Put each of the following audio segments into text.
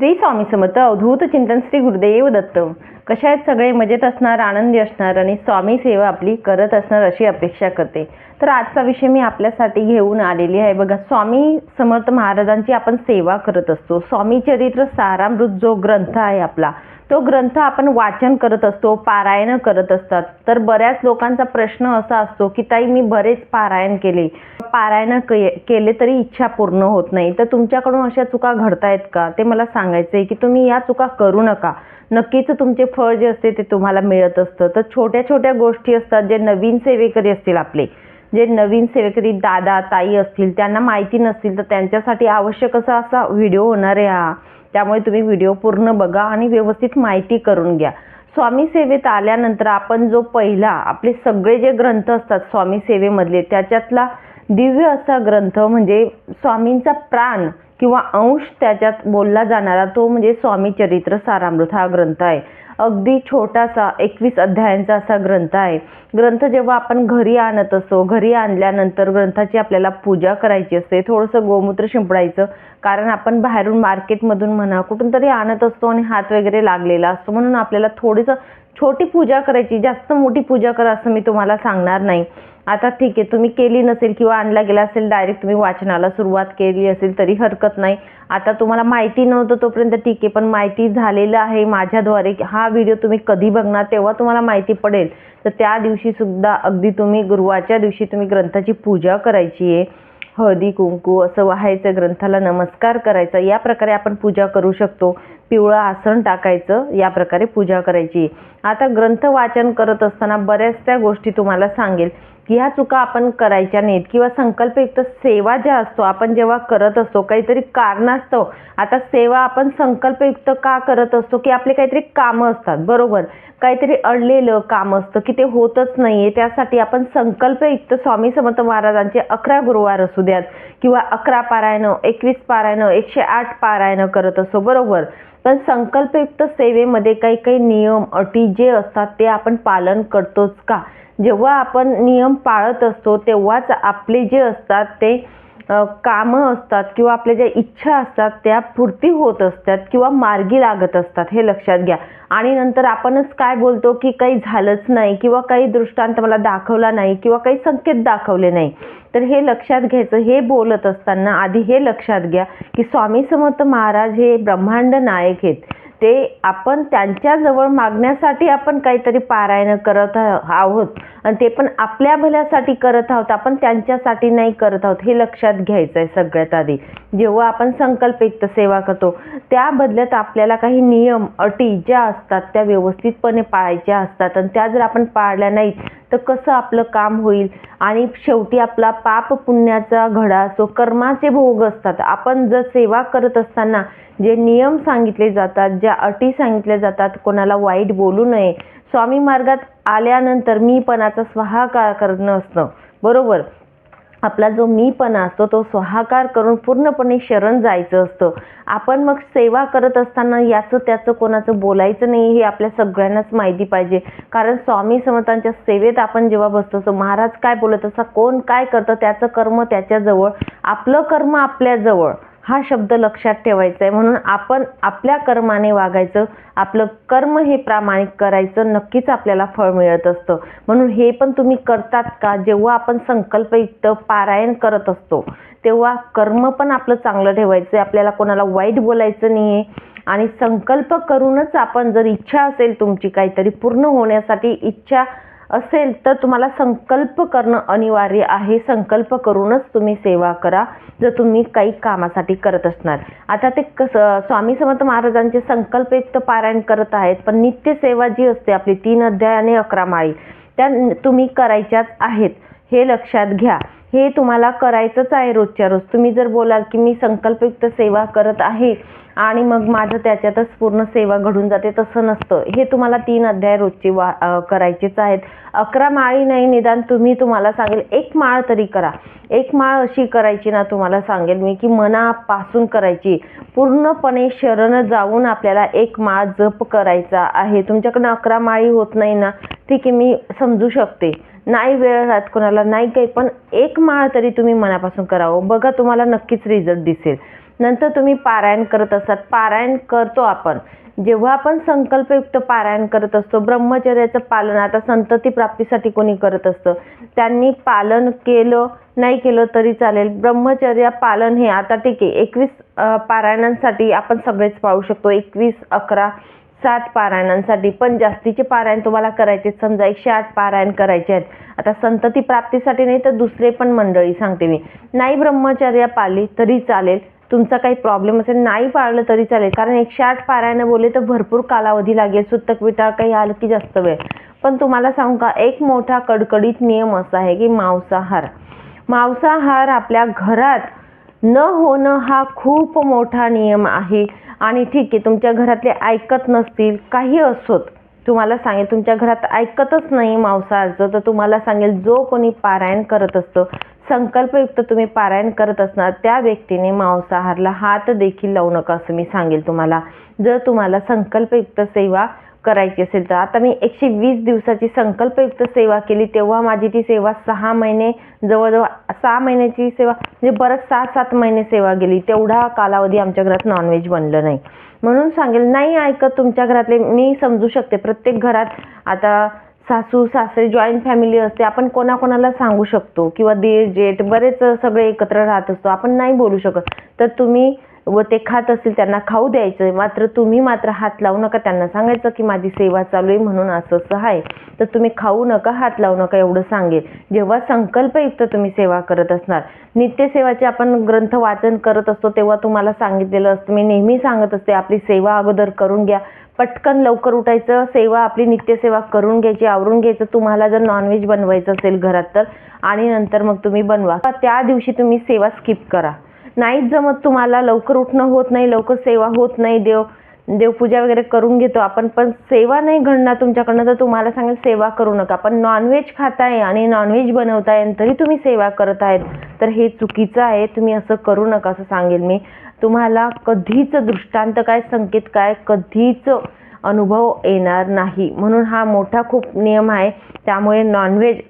श्री स्वामी समर्थ अवधूत चिंतन श्री गुरुदेव दत्त. कशा आहेत सगळे मजेत असणार आनंदी असणार आणि स्वामी सेवा आपली करत असणार अशी अपेक्षा करते. तर आजचा विषय मी आपल्यासाठी घेऊन आलेली आहे. बघा स्वामी समर्थ महाराजांची आपण सेवा करत असतो. स्वामी चरित्र सारामृत जो ग्रंथ आहे आपला तो ग्रंथ आपण वाचन करत असतो पारायण करत असतात. तर बऱ्याच लोकांचा प्रश्न असा असतो की ताई मी बरेच पारायण केले. पारायण के- केले तरी इच्छा पूर्ण होत नाही. तर तुमच्याकडून अशा चुका घडतायत का? ते मला सांगायचं आहे की तुम्ही या चुका करू नका. नक्कीच तुमचे फळ जे असते ते तुम्हाला मिळत असतं. तर छोट्या छोट्या गोष्टी असतात जे नवीन सेवेकरी असतील आपले. जे नवीन सेवेकरी दादा ताई असतील त्यांना माहिती नसतील तर त्यांच्यासाठी आवश्यक असा असा व्हिडिओ होणार आहे हा. त्यामुळे तुम्ही व्हिडिओ पूर्ण बघा आणि व्यवस्थित माहिती करून घ्या. स्वामी सेवेत आल्यानंतर आपण जो पहिला आपले सगळे जे ग्रंथ असतात स्वामी सेवेमधले त्याच्यातला दिव्य असा ग्रंथ म्हणजे स्वामींचा प्राण किंवा अंश त्याच्यात बोलला जाणारा तो म्हणजे स्वामी चरित्र सारामृत हा ग्रंथ आहे. अगदी छोटासा एकवीस अध्यायांचा असा ग्रंथ आहे. ग्रंथ जेव्हा आपण घरी आणत असतो घरी आणल्यानंतर ग्रंथाची आपल्याला पूजा करायची असते थोडंसं गोमूत्र शिंपडायचं कारण आपण बाहेरून मार्केटमधून म्हणा कुठून तरी आणत असतो आणि हात वगैरे लागलेला असतो म्हणून आपल्याला थोडंसं छोटी पूजा करायची जास्त मोठी पूजा करा असं मी तुम्हाला सांगणार नाही. आता ठीक आहे तुम्ही केली नसेल किंवा आणला गेला असेल डायरेक्ट तुम्ही वाचनाला सुरुवात केली असेल तरी हरकत नाही. आता तुम्हाला माहिती नव्हतं तोपर्यंत ठीक आहे पण माहिती झालेलं आहे माझ्याद्वारे हा व्हिडिओ तुम्ही कधी बघणार तेव्हा तुम्हाला माहिती पडेल. तर त्या दिवशी सुद्धा अगदी तुम्ही गुरुवारच्या दिवशी तुम्ही ग्रंथाची पूजा करायची आहे. हळदी कुंकू असं व्हायचं ग्रंथाला नमस्कार करायचा या प्रकारे आपण पूजा करू शकतो. पिवळं आसन टाकायचं या प्रकारे पूजा करायची आता ग्रंथ वाचन करत असताना बऱ्याचशा गोष्टी तुम्हाला सांगेल. की ह्या चुका आपण करायच्या नाहीत किंवा संकल्पयुक्त सेवा ज्या असतो आपण जेव्हा करत असतो काहीतरी कारणास्तव आता सेवा आपण संकल्पयुक्त का करत असतो की आपले काहीतरी कामं असतात बरोबर? काहीतरी अडलेलं काम असतं की ते होतच नाही आहे त्यासाठी आपण संकल्पयुक्त स्वामी समर्थ महाराजांचे अकरा गुरुवार असू द्यात किंवा अकरा पारायणं एकवीस पारायणं एकशे आठ पारायणं करत असतो बरोबर? पण संकल्पयुक्त सेवेमध्ये काही काही नियम अटी जे असतात ते आपण पालन करतोच का? जेव्हा आपण नियम पाळत असतो तेव्हाच आपले जे असतात ते कामं असतात किंवा आपल्या ज्या इच्छा असतात त्या पूर्ती होत असतात किंवा मार्गी लागत असतात हे लक्षात घ्या. आणि नंतर आपणच काय बोलतो की काही झालंच नाही किंवा काही दृष्टांत मला दाखवला नाही किंवा काही संकेत दाखवले नाही. तर हे लक्षात घ्यायचं. हे बोलत असताना आधी हे लक्षात घ्या की स्वामी समर्थ महाराज हे ब्रह्मांड नायक आहेत. ते आपण त्यांच्याजवळ मागण्यासाठी आपण काहीतरी पारायणं करत आहोत. आणि ते पण आपल्या भल्यासाठी करत आहोत आपण त्यांच्यासाठी नाही करत आहोत हे लक्षात घ्यायचं आहे सगळ्यात आधी. जेव्हा आपण संकल्पित सेवा करतो त्या बदल्यात आपल्याला काही नियम अटी ज्या असतात त्या व्यवस्थितपणे पाळायच्या असतात. आणि त्या जर आपण पाळल्या नाहीत तर कसं आपलं काम होईल? आणि शेवटी आपला पाप पुण्याचा घडा असो कर्माचे भोग असतात. आपण जर सेवा करत असताना जे नियम सांगितले जातात ज्या अटी सांगितल्या जातात कोणाला वाईट बोलू नये. स्वामी मार्गात आल्यानंतर मीपणाचा स्वाहाकार करणं असतं. बरोबर? आपला जो मीपणा असतो तो स्वाहाकार करून पूर्णपणे शरण जायचं असतं. आपण मग सेवा करत असताना याचं त्याचं कोणाचं बोलायचं नाही हे आपल्या सगळ्यांनाच माहिती पाहिजे. कारण स्वामी समर्थांच्या सेवेत आपण जेव्हा बसतो तो महाराज काय बोलत असता कोण काय करतं त्याचं कर्म त्याच्याजवळ. आपलं कर्म आपल्याजवळ. हा शब्द लक्षात ठेवायचा आहे म्हणून आपण आपल्या कर्माने वागायचं आपलं कर्म हे प्रामाणिक करायचं नक्कीच आपल्याला फळ मिळत असतं. म्हणून हे पण तुम्ही करतात का? जेव्हा आपण संकल्पयुक्त पारायण करत असतो तेव्हा कर्म पण आपलं चांगलं ठेवायचं आहे आपल्याला कोणाला वाईट बोलायचं नाही आहे आणि संकल्प करूनच आपण जर इच्छा असेल तुमची काहीतरी पूर्ण होण्यासाठी इच्छा असेल तर तुम्हाला संकल्प करणं अनिवार्य आहे. संकल्प करूनच तुम्ही सेवा करा जर तुम्ही काही कामासाठी करत असणार. आता ते कसं स्वामी समर्थ महाराजांचे संकल्पयुक्त पारायण करत आहेत पण नित्यसेवा जी असते आपली तीन अध्याय आणि अकरा माळी त्या तुम्ही करायच्याच आहेत. हे लक्षात घ्या. हे तुम्हाला करायचंच आहे रोजच्या रोज. तुम्ही जर बोलाल की मी संकल्पयुक्त सेवा करत आहे आणि मग माझं त्याच्यातच पूर्ण सेवा घडून जाते तसं नसतं. हे तुम्हाला तीन अध्याय रोजचे वा करायचेच आहेत. अकरा माळी नाही निदान तुम्ही तुम्हाला सांगेल एक माळ तरी करा. एक माळ अशी करायची ना तुम्हाला सांगेल मी की मनापासून करायची. पूर्णपणे शरण जाऊन आपल्याला एक माळ जप करायचा आहे. तुमच्याकडनं अकरा माळी होत नाही ना ठीक आहे मी समजू शकते. नाही वेळ राहत कोणाला नाही काही पण एक माळ तरी तुम्ही मनापासून करावं. बघा तुम्हाला नक्कीच रिझल्ट दिसेल. नंतर तुम्ही पारायण करत असतात. पारायण करतो आपण. जेव्हा आपण संकल्पयुक्त पारायण करत असतो ब्रह्मचर्याचं पालन आता संतती प्राप्तीसाठी कोणी करत असतं? त्यांनी पालन केलं नाही केलं तरी चालेल. ब्रह्मचर्य पालन हे आता ठीक आहे एकवीस पारायणांसाठी आपण सगळेच पाळू शकतो. एकवीस अकरा सात पारायणांसाठी पण जास्तीचे पारायण तुम्हाला करायचे समजा एकशे आठ पारायण करायचे आहेत. आता संतती प्राप्तीसाठी नाही तर दुसरे पण मंडळी सांगते मी. नाही ब्रह्मचर्य पाळली तरी चालेल. तुमचा काही प्रॉब्लेम असेल नाही पाळलं तरी चालेल. कारण एकशे आठ पारायणं बोलले तर भरपूर कालावधी लागेल. सुतक विटाळ काही आलं की जास्त वेळ. पण तुम्हाला सांगू का एक मोठा कडकडीत नियम असा आहे की मांसाहार. मांसाहार आपल्या घरात न होणं हा खूप मोठा नियम आहे. आणि ठीक आहे तुमच्या घरातले ऐकत नसतील काही असोत. तुम्हाला सांगेल तुमच्या घरात ऐकतच नाही मांसाहारचं तर तुम्हाला सांगेल जो कोणी पारायण करत असतो संकल्पयुक्त तुम्ही पारायण करत असणार त्या व्यक्तीने मांसाहारला हात देखील लावू नका असं मी सांगेल तुम्हाला. जर तुम्हाला संकल्पयुक्त सेवा करायची असेल तर. आता मी एकशे वीस दिवसाची संकल्पयुक्त सेवा केली तेव्हा माझी ती सेवा सहा महिने जवळजवळ सहा महिन्याची सेवा म्हणजे बरंच सहा सात महिने सेवा गेली तेवढा कालावधी आमच्या घरात नॉनव्हेज बनलं नाही. म्हणून सांगेल नाही ऐकत तुमच्या घरातले मी समजू शकते. प्रत्येक घरात आता सासू सासरे जॉईंट फॅमिली असते. आपण कोणाकोणाला सांगू शकतो किंवा दीर जेठ बरेच सगळे एकत्र राहत असतो. आपण नाही बोलू शकत. तर तुम्ही व ते खात असतील त्यांना खाऊ द्यायचं मात्र तुम्ही मात्र हात लावू नका. त्यांना सांगायचं की माझी सेवा चालू आहे म्हणून असं असं आहे. तर तुम्ही खाऊ नका हात लावू नका एवढं सांगेल. जेव्हा संकल्पयुक्त तुम्ही सेवा करत असणार नित्यसेवाचे आपण ग्रंथ वाचन करत असतो तेव्हा तुम्हाला सांगितलेलं असतं. मी नेहमी सांगत असते आपली सेवा अगोदर करून घ्या. पटकन लवकर उठायचं सेवा आपली नित्यसेवा करून घ्यायची आवरून घ्यायचं. तुम्हाला जर नॉनव्हेज बनवायचं असेल घरात तर आणि नंतर मग तुम्ही बनवा. त्या दिवशी तुम्ही सेवा स्किप करा. नाहीच जमत तुम्हाला. लवकर उठणं होत नाही लवकर सेवा होत नाही. देव देवपूजा वगैरे करून घेतो आपण पण सेवा नाही घडणार तुमच्याकडनं तर तुम्हाला सांगेल सेवा करू नका. पण नॉनव्हेज खाताय आणि नॉनव्हेज बनवताय तरी तुम्ही सेवा करत आहेत. तर हे चुकीचं आहे. तुम्ही असं करू नका असं सांगेल मी. तुम्हाला कधीच दृष्टांत काय संकेत काय कधीच अनुभव येणार नाही. म्हणून हा मोठा खूप नियम आहे. त्यामुळे नॉनव्हेज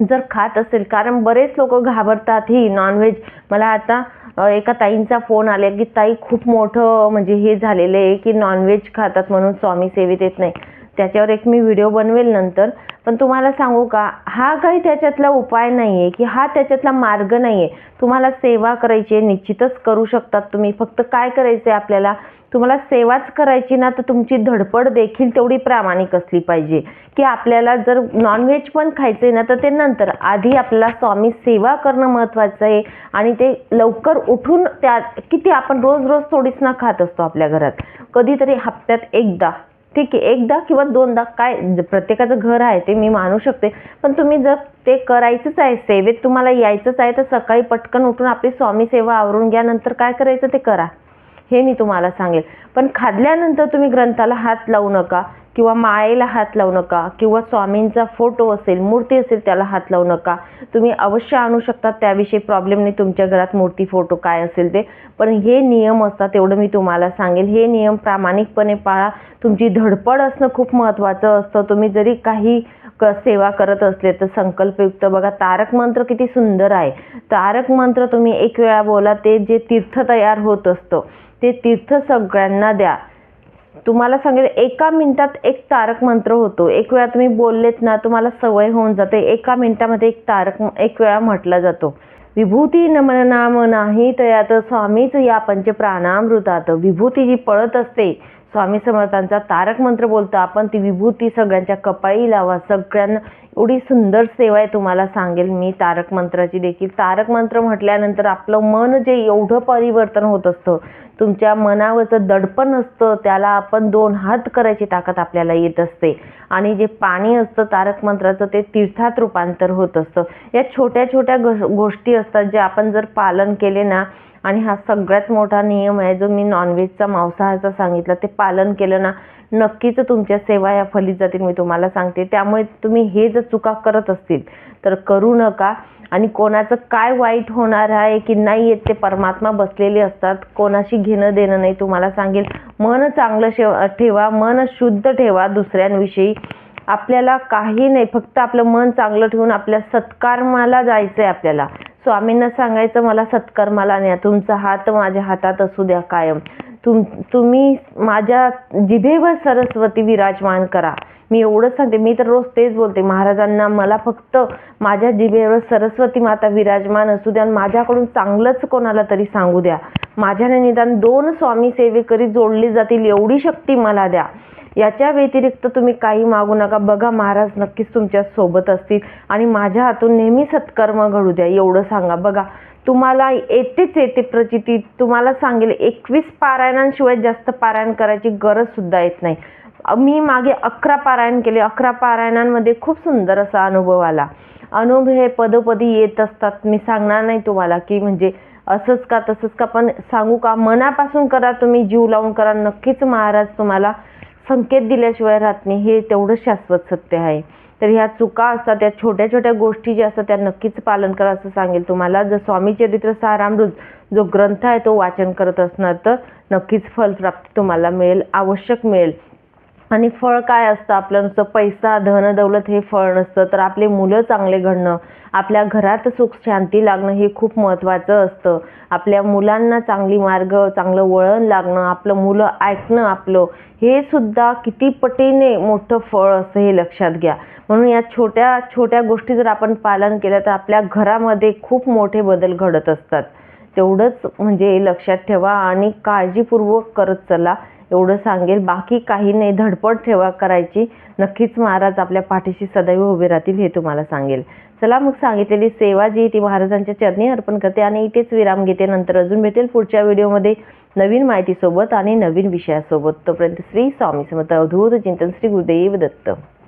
जर खात असेल कारण बरेच लोक घाबरतात ही नॉनव्हेज मला आता एका ताईंचा फोन आला की ताई खूप मोठं म्हणजे हे झालेलं आहे की नॉनव्हेज खातात म्हणून स्वामी सेवेत येत नाही. त्याच्यावर एक मी व्हिडिओ बनवेल नंतर. पण तुम्हाला सांगू का हा काही त्याच्यातला उपाय नाही आहे की हा त्याच्यातला मार्ग नाही आहे तुम्हाला सेवा करायची आहे निश्चितच करू शकतात तुम्ही. फक्त काय करायचं आहे आपल्याला? तुम्हाला सेवाच करायची ना तर तुमची धडपड देखील तेवढी प्रामाणिक असली पाहिजे. की आपल्याला जर नॉनव्हेज पण खायचं आहे ना तर ते नंतर. आधी आपल्याला स्वामी सेवा करणं महत्त्वाचं आहे. आणि ते लवकर उठून त्या किती आपण रोज रोज थोडीच ना खात असतो आपल्या घरात. कधीतरी हप्त्यात एकदा. ठीक आहे एकदा किंवा दोनदा काय प्रत्येकाचं घर आहे ते मी मानू शकते. पण तुम्ही जर ते करायचंच आहे सेवेत तुम्हाला यायचंच आहे तर सकाळी पटकन उठून आपली स्वामी सेवा आवरून घ्या नंतर काय करायचं ते करा. हे मी तुम्हाला सांगेल. पण खाल्ल्यानंतर तुम्ही ग्रंथाला हात लावू नका. किंवा माळेला हात लावू नका किंवा स्वामींचा फोटो असेल मूर्ती असेल त्याला हात लावू नका. तुम्ही अवश्य आणू शकता त्याविषयी प्रॉब्लेम नाही तुमच्या घरात मूर्ती फोटो काय असेल ते. पण हे नियम असतात तेवढं मी तुम्हाला सांगेल. हे नियम प्रामाणिकपणे पाळा. तुमची धडपड असणं खूप महत्त्वाचं असतं. तुम्ही जरी काही क सेवा करत असले तर संकल्पयुक्त बघा. तारक मंत्र किती सुंदर आहे. तारक मंत्र तुम्ही एक वेळा बोला ते जे तीर्थ तयार होत असतं ते तीर्थ सगळ्यांना द्या. तुम्हाला सांगेल एका मिनिटात एक तारक मंत्र होतो. एक वेळा तुम्ही बोललेत ना तुम्हाला सवय होऊन जाते. एका मिनिटामध्ये एक तारक एक वेळा म्हटला जातो. विभूती नमन नाम नाही तयात स्वामीच या पंचप्राणामृतात विभूती जी पळत असते स्वामी समर्थांचा तारक मंत्र बोलतो. आपण ती विभूती सगळ्यांच्या कपाळी लावा. सगळ्यांना एवढी सुंदर सेवा आहे तुम्हाला सांगेल मी तारक मंत्राची देखील. तारक मंत्र म्हटल्यानंतर आपलं मन जे एवढं परिवर्तन होत असतं तुमच्या मनावरचं दडपण असतं त्याला आपण दोन हात करायची ताकद आपल्याला येत असते. आणि जे पाणी असतं तारक मंत्राचं ते तीर्थात रूपांतर होत असतं. या छोट्या छोट्या गोष्टी असतात जे आपण जर पालन केले ना आणि हा सगळ्यात मोठा नियम आहे जो मी नॉनव्हेजचा मांसाहारचा सांगितला ते पालन केलं ना नक्कीच तुमच्या सेवा या फलित जातील मी तुम्हाला सांगते. त्यामुळे तुम्ही हे जर चुका करत असतील तर करू नका. आणि कोणाचं काय वाईट होणार आहे की नाही येत ते परमात्मा बसलेले असतात. कोणाशी घेणं देणं नाही तुम्हाला सांगेल. मन चांगलं ठेवा मन शुद्ध ठेवा दुसऱ्यांविषयी. आपल्याला काही नाही फक्त आपलं मन चांगलं ठेवून आपल्या सत्कर्माला जायचं आहे आपल्याला. स्वामींना सांगायचं मला सत्कर्माला न्या तुमचा हात माझ्या हातात असू द्या कायम. तुम तुम्ही माझ्या जिभेवर सरस्वती विराजमान करा. मी एवढंच सांगते. मी तर रोज तेच बोलते. महाराजांना मला फक्त माझ्या जिभेवर सरस्वती माता विराजमान असू द्या आणि माझ्याकडून चांगलंच कोणाला तरी सांगू द्या. माझ्याने निदान दोन स्वामी सेवेकरी जोडली जातील एवढी शक्ती मला द्या. याच्या व्यतिरिक्त तुम्ही काही मागू नका. बघा महाराज नक्कीच तुमच्यासोबत असतील आणि माझ्या हातून नेहमी सत्कर्म घडू द्या. एवढं सांगा. बघा तुम्हाला येतेच येते प्रचिती. तुम्हाला सांगेल एकवीस पारायणांशिवाय जास्त पारायण करायची गरजसुद्धा येत नाही. मी मागे अकरा पारायण केले. अकरा पारायणांमध्ये खूप सुंदर असा अनुभव आला. अनुभव हे पदोपदी येत असतात. मी सांगणार नाही तुम्हाला की म्हणजे असंच का तसंच का पण सांगू का? मनापासून करा तुम्ही. जीव लावून करा. नक्कीच महाराज तुम्हाला संकेत दिल्याशिवाय राहत नाही. हे तेवढं शाश्वत सत्य आहे. तर ह्या चुका असतात त्या छोट्या छोट्या गोष्टी ज्या असतात त्या नक्कीच पालन करा असं सांगेल तुम्हाला. जर स्वामी चरित्र सारामृत जो ग्रंथ आहे तो वाचन करत असणार तर नक्कीच फलप्राप्ती तुम्हाला मिळेल आवश्यक मिळेल. आणि फळ काय असतं? आपलं नुसतं पैसा धन दौलत हे फळ नसतं. तर आपले मुलं चांगले घडणं आपल्या घरात सुख शांती लागणं हे खूप महत्त्वाचं असतं. आपल्या मुलांना चांगली मार्ग चांगलं वळण लागणं आपलं मुलं ऐकणं आपलं हे सुद्धा किती पटीने मोठं फळ असं हे लक्षात घ्या. म्हणून या छोट्या छोट्या गोष्टी जर आपण पालन केलं तर आपल्या घरामध्ये खूप मोठे बदल घडत असतात. तेवढंच म्हणजे लक्षात ठेवा आणि काळजीपूर्वक करत चला. एवढं सांगेल. बाकी काही नाही धडपड ठेवा करायची. नक्कीच महाराज आपल्या पाठीशी सदैव उभे राहतील हे तुम्हाला सांगेल. चला मग सांगितलेली सेवा जी ती महाराजांच्या चरणी अर्पण करते आणि इथेच विराम घेते. नंतर अजून भेटेल पुढच्या व्हिडिओमध्ये नवीन माहितीसोबत आणि नवीन विषयासोबत. तोपर्यंत श्री स्वामी समर्थ अवधूत चिंतन श्री गुरुदेव दत्त.